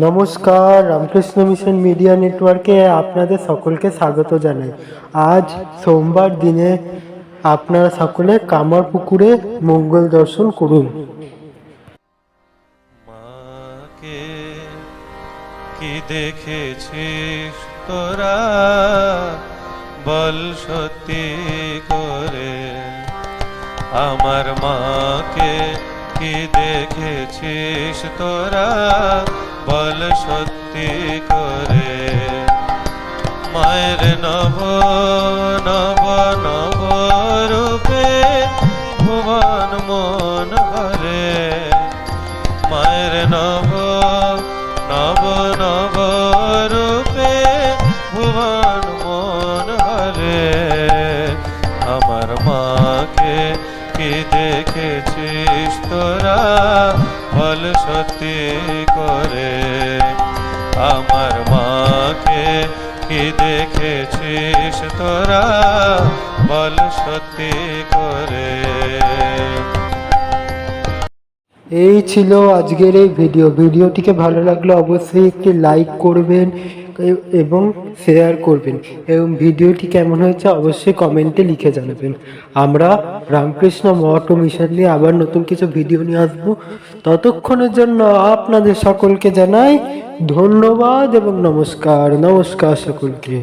নমস্কার, Ramakrishna mission media নেটওয়ার্কে আপনাদের সকলকে স্বাগত জানাই। আজ সোমবার দিনে আপনারা সকলে কামার পুকুরে মঙ্গল দর্শন করুন। কি দেখেছিস তোরা? বল সত্যি করে। আমার মাকে কি দেখেছিস তোরা? বল সত্যি করে। মায়ের নব নব নব রূপে ভুবন মন হরে মায়ের নব নব নব রূপে ভুবন মন হরে আমার মাকে কি দেখেছিস তোরা? বল সত্যি করে। আমার মাকে কি দেখেছিস তোরা? বল সত্যি করে। এই ছিল আজকের এই ভিডিও, ভিডিওটিকে ভালো লাগলে অবশ্যই একটি লাইক করবেন। এবং শেয়ার করবেন। এবং ভিডিওটি কেমন হয়েছে অবশ্যই কমেন্টে লিখে জানাবেন। আমরা রামকৃষ্ণ ও মিশন নিয়ে আবার নতুন কিছু ভিডিও নিয়ে আসব। ততক্ষণের জন্য আপনাদের সকলকে জানাই ধন্যবাদ এবং নমস্কার। নমস্কার সকলকে।